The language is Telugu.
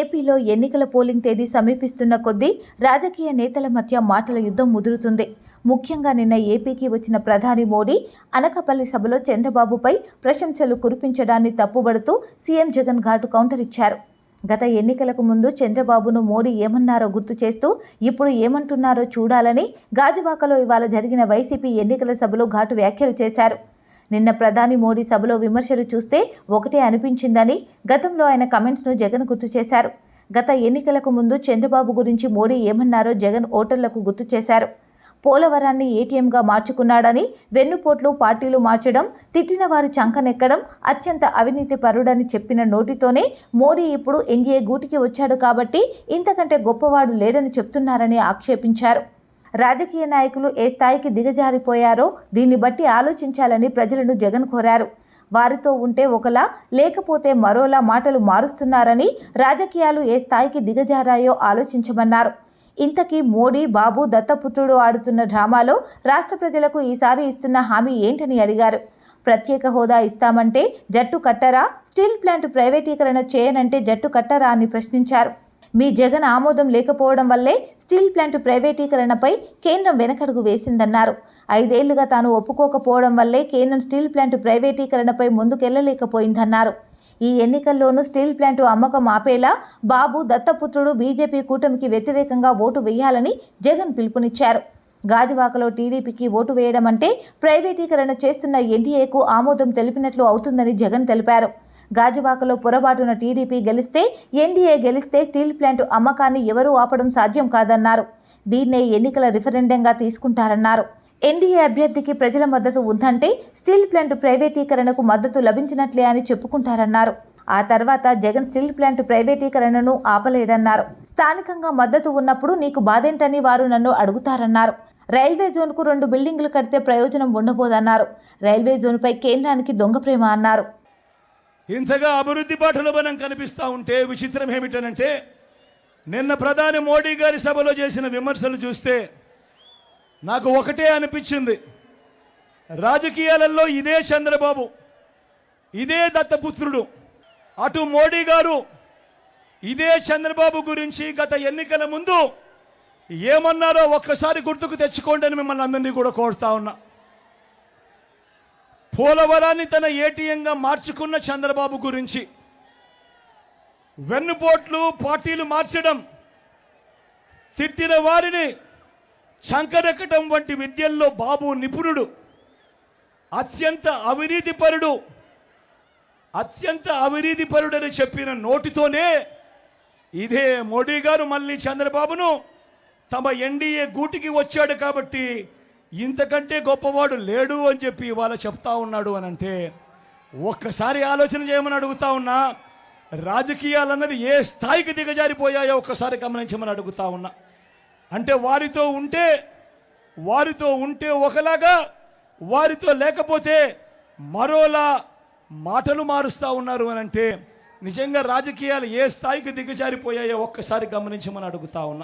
ఏపీలో ఎన్నికల పోలింగ్ తేదీ సమీపిస్తున్న కొద్దీ రాజకీయ నేతల మధ్య మాటల యుద్ధం ముదురుతుంది. ముఖ్యంగా నిన్న ఏపీకి వచ్చిన ప్రధాని మోడీ అనకపల్లి సభలో చంద్రబాబుపై ప్రశంసలు కురిపించడాన్ని తప్పుబడుతూ సీఎం జగన్ ఘాటు కౌంటర్ ఇచ్చారు. గత ఎన్నికలకు ముందు చంద్రబాబును మోడీ ఏమన్నారో గుర్తు చేస్తూ ఇప్పుడు ఏమంటున్నారో చూడాలని గాజువాకలో ఇవాళ జరిగిన వైసీపీ ఎన్నికల సభలో ఘాటు వ్యాఖ్యలు చేశారు. నిన్న ప్రధాని మోడీ సభలో విమర్శలు చూస్తే ఒకటే అనిపించిందని గతంలో ఆయన కమెంట్స్ను జగన్ గుర్తు చేశారు. గత ఎన్నికలకు ముందు చంద్రబాబు గురించి మోడీ ఏమన్నారో జగన్ ఓటర్లకు గుర్తు చేశారు. పోలవరాన్ని ఏటీఎంగా మార్చుకున్నాడని వెన్నుపోట్లు పార్టీలు మార్చడం తిట్టిన వారి చంకనెక్కడం అత్యంత అవినీతి పరుడని చెప్పిన నోటితోనే మోడీ ఇప్పుడు ఎన్డీఏ గూటికి వచ్చాడు కాబట్టి ఇంతకంటే గొప్పవాడు లేడని చెప్తున్నారని ఆక్షేపించారు. రాజకీయ నాయకులు ఏ స్థాయికి దిగజారిపోయారో దీన్ని బట్టి ఆలోచించాలని ప్రజలను జగన్ కోరారు. వారితో ఉంటే ఒకలా లేకపోతే మరోలా మాటలు మారుస్తున్నారని రాజకీయాలు ఏ స్థాయికి దిగజారాయో ఆలోచించమన్నారు. ఇంతకీ మోడీ బాబు దత్తపుత్రుడు ఆడుతున్న డ్రామాలో రాష్ట్ర ప్రజలకు ఈసారి ఇస్తున్న హామీ ఏంటని అడిగారు. ప్రత్యేక హోదా ఇస్తామంటే జట్టు కట్టరా? స్టీల్ ప్లాంట్ ప్రైవేటీకరణ చేయనంటే జట్టు కట్టరా అని ప్రశ్నించారు. మీ జగన్ ఆమోదం లేకపోవడం వల్లే స్టీల్ ప్లాంట్ ప్రైవేటీకరణపై కేంద్రం వెనకడుగు వేసిందన్నారు. ఐదేళ్ళుగా తాను ఒప్పుకోకపోవడం వల్లే కేంద్రం స్టీల్ ప్లాంట్ ప్రైవేటీకరణపై ముందుకెళ్ళలేకపోయిందన్నారు. ఈ ఎన్నికల్లోనూ స్టీల్ ప్లాంటు అమ్మకం ఆపేలా బాబు దత్తపుత్రుడు బీజేపీ కూటమికి వ్యతిరేకంగా ఓటు వేయాలని జగన్ పిలుపునిచ్చారు. గాజువాకలో టీడీపీకి ఓటు వేయడం అంటే ప్రైవేటీకరణ చేస్తున్న ఎన్డీఏకు ఆమోదం తెలిపినట్లు అవుతుందని జగన్ తెలిపారు. గాజువాకలో పొరపాటున టీడీపీ గెలిస్తే ఎన్డీఏ గెలిస్తే స్టీల్ ప్లాంట్ అమ్మకాన్ని ఎవరూ ఆపడం సాధ్యం కాదన్నారు. దీన్నే ఎన్నికల రిఫరెండంగా తీసుకుంటారన్నారు. ఎన్డీఏ అభ్యర్థికి ప్రజల మద్దతు ఉందంటే స్టీల్ ప్లాంట్ ప్రైవేటీకరణకు మద్దతు లభించినట్లే అని చెప్పుకుంటారన్నారు. ఆ తర్వాత జగన్ స్టీల్ ప్లాంట్ ప్రైవేటీకరణను ఆపలేడన్నారు. స్థానికంగా మద్దతు ఉన్నప్పుడు నీకు బాధేంటని వారు నన్ను అడుగుతారన్నారు. రైల్వే జోన్కు రెండు బిల్డింగులు కడితే ప్రయోజనం ఉండబోదన్నారు. రైల్వే జోన్పై కేంద్రానికి దొంగ ప్రేమ అన్నారు. ఇంతగా అభివృద్ధి బాటలో మనం కనిపిస్తూ ఉంటే విచిత్రం ఏమిటనంటే నిన్న ప్రధాని మోడీ గారి సభలో చేసిన విమర్శలు చూస్తే నాకు ఒకటే అనిపించింది. రాజకీయాలలో ఇదే చంద్రబాబు ఇదే దత్తపుత్రుడు అటు మోడీ గారు ఇదే చంద్రబాబు గురించి గత ఎన్నికల ముందు ఏమన్నారో ఒక్కసారి గుర్తుకు తెచ్చుకోండి అని మిమ్మల్ని అందరినీ కూడా కోరుతా ఉన్నా. పోలవరాన్ని తన ఏటీఎంగా మార్చుకున్న చంద్రబాబు గురించి. వెన్నుపోట్లు పార్టీలు మార్చడం తిట్టిన వారిని చంకరెక్కటం వంటి విద్యల్లో బాబు నిపుణుడు అత్యంత అవినీతిపరుడు అత్యంత అవినీతిపరుడని చెప్పిన నోటితోనే ఇదే మోడీ గారు మళ్ళీ చంద్రబాబును తమ ఎన్డీఏ గూటికి వచ్చాడు కాబట్టి ఇంతకంటే గొప్పవాడు లేడు అని చెప్పి ఇవాళ చెప్తా ఉన్నాడు అని అంటే ఒక్కసారి ఆలోచన చేయమని అడుగుతా ఉన్నా రాజకీయాలన్నది ఏ స్థాయికి దిగజారిపోయాయో ఒక్కసారి గమనించమని అడుగుతా ఉన్నా. అంటే వారితో ఉంటే వారితో ఉంటే ఒకలాగా వారితో లేకపోతే మరోలా మాటలు మారుస్తూ ఉన్నారు అని అంటే నిజంగా రాజకీయాలు ఏ స్థాయికి దిగజారిపోయాయో ఒక్కసారి గమనించమని అడుగుతా ఉన్నా.